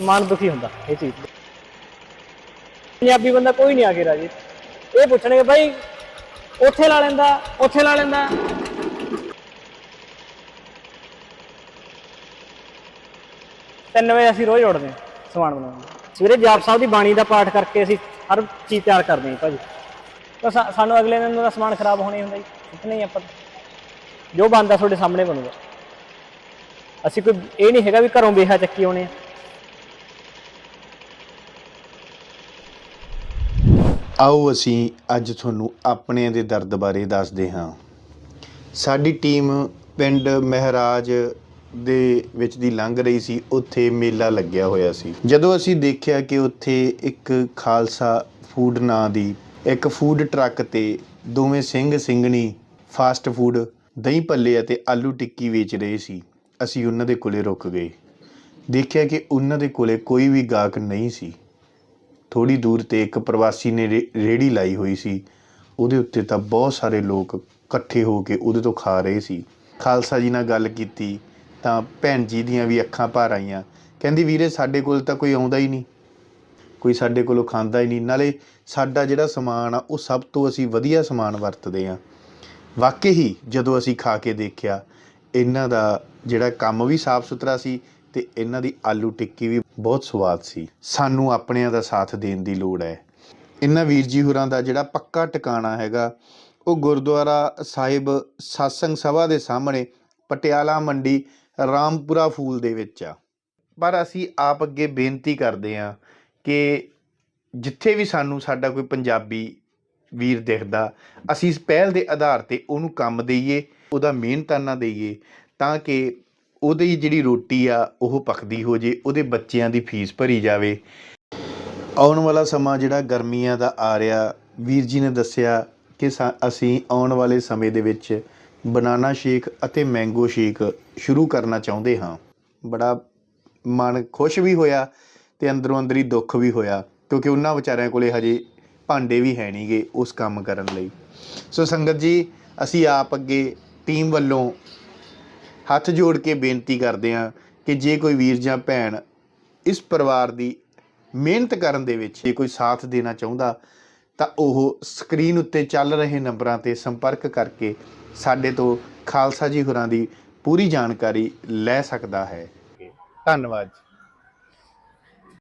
ਮਨ ਦੁਖੀ ਹੁੰਦਾ, ਇਹ ਚੀਜ਼। ਪੰਜਾਬੀ ਬੰਦਾ ਕੋਈ ਨਹੀਂ ਆ ਕੇ ਰਾਜੀ। ਇਹ ਪੁੱਛਣਗੇ, ਬਾਈ, ਉੱਥੇ ਲਾ ਲੈਂਦਾ, ਉੱਥੇ ਲਾ ਲੈਂਦਾ। ਤਿੰਨ ਵਜੇ ਅਸੀਂ ਰੋਜ਼ ਉੱਠਦੇ ਹਾਂ ਸਮਾਨ ਬਣਾਉਣ। ਲਈ ਸਵੇਰੇ ਜਾਪ ਸਾਹਿਬ ਦੀ ਬਾਣੀ ਦਾ ਪਾਠ ਕਰਕੇ ਅਸੀਂ ਹਰ ਚੀਜ਼ ਤਿਆਰ ਕਰਦੇ ਹਾਂ ਭਾਜੀ। ਤਾਂ ਸਾ- ਸਾਨੂੰ ਅਗਲੇ ਦਿਨ ਦਾ ਸਮਾਨ ਖਰਾਬ ਹੋਣਾ ਹੀ ਹੁੰਦਾ ਜੀ। ਇਤਨਾ ਹੀ ਆਪਾਂ ਜੋ ਬਣਦਾ ਤੁਹਾਡੇ ਸਾਹਮਣੇ ਬਣੂਗਾ। ਅਸੀਂ ਕੋਈ, ਇਹ ਨਹੀਂ ਹੈਗਾ ਵੀ ਘਰੋਂ ਬੇਹਾ ਚੱਕੀ ਆਉਣੇ ਆ। ਆਓ ਅਸੀਂ ਅੱਜ ਤੁਹਾਨੂੰ ਆਪਣਿਆਂ ਦੇ ਦਰਦ ਬਾਰੇ ਦੱਸਦੇ ਹਾਂ। ਸਾਡੀ ਟੀਮ ਪਿੰਡ ਮਹਿਰਾਜ ਦੇ ਵਿੱਚ ਦੀ ਲੰਘ ਰਹੀ ਸੀ, ਉੱਥੇ ਮੇਲਾ ਲੱਗਿਆ ਹੋਇਆ ਸੀ। ਜਦੋਂ ਅਸੀਂ ਦੇਖਿਆ ਕਿ ਉੱਥੇ ਇੱਕ ਖਾਲਸਾ ਫੂਡ ਨਾਂ ਦੀ ਇੱਕ ਫੂਡ ਟਰੱਕ ਤੇ ਦੋਵੇਂ ਸਿੰਘ ਸਿੰਘਣੀ ਫਾਸਟ ਫੂਡ, ਦਹੀਂ ਭੱਲੇ ਅਤੇ ਆਲੂ ਟਿੱਕੀ ਵੇਚ ਰਹੇ ਸੀ, ਅਸੀਂ ਉਹਨਾਂ ਦੇ ਕੋਲੇ ਰੁਕ ਗਏ। ਦੇਖਿਆ ਕਿ ਉਹਨਾਂ ਦੇ ਕੋਲੇ ਕੋਈ ਵੀ ਗਾਹਕ ਨਹੀਂ ਸੀ। ਥੋੜੀ ਦੂਰ ਤੇ ਇੱਕ ਪ੍ਰਵਾਸੀ ਨੇ ਰੇ- ਰੇਹੜੀ ਲਾਈ ਹੋਈ ਸੀ। ਉਹਦੇ ਉੱਤੇ ਤਾਂ ਬਹੁਤ ਸਾਰੇ ਲੋਕ ਇਕੱਠੇ ਹੋ ਕੇ ਉਹਦੇ ਤੋਂ ਖਾ ਰਹੇ ਸੀ। ਖਾਲਸਾ ਜੀ ਨਾਲ ਗੱਲ ਕੀਤੀ ਤਾਂ ਭੈਣ ਜੀ ਦੀਆਂ ਵੀ ਅੱਖਾਂ ਭਰ ਆਈਆਂ। ਕਹਿੰਦੀ, ਵੀਰੇ, ਸਾਡੇ ਕੋਲ ਤਾਂ ਕੋਈ ਆਉਂਦਾ ਹੀ ਨਹੀਂ। ਕੋਈ ਸਾਡੇ ਕੋਲੋਂ ਖਾਂਦਾ ਹੀ ਨਹੀਂ। ਨਾਲੇ ਸਾਡਾ ਜਿਹੜਾ ਸਮਾਨ ਆ, ਉਹ ਸਭ ਤੋਂ ਅਸੀਂ ਵਧੀਆ ਸਮਾਨ ਵਰਤਦੇ ਆ ਵਾਕਈ ਹੀ ਜਦੋਂ ਅਸੀਂ ਖਾ ਕੇ ਦੇਖਿਆ, ਇਹਨਾਂ ਦਾ ਜਿਹੜਾ ਕੰਮ ਵੀ ਸਾਫ਼ ਸੁਥਰਾ ਸੀ ਤੇ ਇਹਨਾਂ ਦੀ ਆਲੂ ਟਿੱਕੀ ਵੀ ਬਹੁਤ ਸਵਾਦ ਸੀ। ਸਾਨੂੰ ਆਪਣਿਆਂ ਦਾ ਸਾਥ ਦੇਣ ਦੀ ਲੋੜ ਹੈ। ਇਹਨਾਂ ਵੀਰ ਜੀ ਹੋਰਾਂ ਦਾ ਜਿਹੜਾ ਪੱਕਾ ਟਿਕਾਣਾ ਹੈਗਾ, ਉਹ ਗੁਰਦੁਆਰਾ ਸਾਹਿਬ satsang ਸਭਾ ਦੇ ਸਾਹਮਣੇ ਪਟਿਆਲਾ ਮੰਡੀ ਰਾਮਪੁਰਾ ਫੂਲ ਦੇ ਵਿੱਚ ਆ। ਪਰ ਅਸੀਂ ਆਪ ਅੱਗੇ ਬੇਨਤੀ ਕਰਦੇ ਹਾਂ ਕਿ ਜਿੱਥੇ ਵੀ ਸਾਨੂੰ ਸਾਡਾ ਕੋਈ ਪੰਜਾਬੀ ਵੀਰ ਦਿਖਦਾ, ਅਸੀਂ ਇਸ ਪਹਿਲ ਦੇ ਆਧਾਰ ਤੇ ਉਹਨੂੰ ਕੰਮ ਦਈਏ, ਉਹਦਾ ਮਿਹਨਤਾਨਾ ਦਈਏ, ਤਾਂ ਕਿ ਉਹਦੀ ਜਿਹੜੀ ਰੋਟੀ ਆ, ਉਹ ਪੱਕਦੀ ਹੋ ਜੇ, ਉਹਦੇ ਬੱਚਿਆਂ ਦੀ ਫੀਸ ਭਰੀ ਜਾਵੇ। ਆਉਣ ਵਾਲਾ ਸਮਾਂ ਜਿਹੜਾ ਗਰਮੀਆਂ ਦਾ ਆ ਰਿਹਾ, ਵੀਰ ਜੀ ਨੇ ਦੱਸਿਆ ਕਿ ਸਾ- ਅਸੀਂ ਆਉਣ ਵਾਲੇ ਸਮੇਂ ਦੇ ਵਿੱਚ ਬਨਾਨਾ ਸ਼ੇਕ ਅਤੇ ਮੈਂਗੋ ਸ਼ੇਕ ਸ਼ੁਰੂ ਕਰਨਾ ਚਾਹੁੰਦੇ ਹਾਂ। ਬੜਾ ਮਨ ਖੁਸ਼ ਵੀ ਹੋਇਆ ਤੇ ਅੰਦਰੋਂ ਅੰਦਰੀ ਦੁੱਖ ਵੀ ਹੋਇਆ, ਕਿਉਂਕਿ ਉਹਨਾਂ ਵਿਚਾਰਿਆਂ ਕੋਲੇ ਹਜੇ ਭਾਂਡੇ ਵੀ ਹੈ ਨਹੀਂਗੇ ਉਸ ਕੰਮ ਕਰਨ ਲਈ। ਸੋ ਸੰਗਤ ਜੀ, ਅਸੀਂ ਆਪ ਅੱਗੇ ਟੀਮ ਵੱਲੋਂ ਹੱਥ ਜੋੜ ਕੇ ਬੇਨਤੀ ਕਰਦੇ ਹਾਂ ਕਿ ਜੇ ਕੋਈ ਵੀਰ ਜਾਂ ਭੈਣ ਇਸ ਪਰਿਵਾਰ ਦੀ ਮਿਹਨਤ ਕਰਨ ਦੇ ਵਿੱਚ ਜੇ ਕੋਈ ਸਾਥ ਦੇਣਾ ਚਾਹੁੰਦਾ, ਤਾਂ ਉਹ ਸਕਰੀਨ ਉੱਤੇ ਚੱਲ ਰਹੇ ਨੰਬਰਾਂ ਤੇ ਸੰਪਰਕ ਕਰਕੇ ਸਾਡੇ ਤੋਂ ਖਾਲਸਾ ਜੀ ਹੋਰਾਂ ਦੀ ਪੂਰੀ ਜਾਣਕਾਰੀ ਲੈ ਸਕਦਾ ਹੈ। ਧੰਨਵਾਦ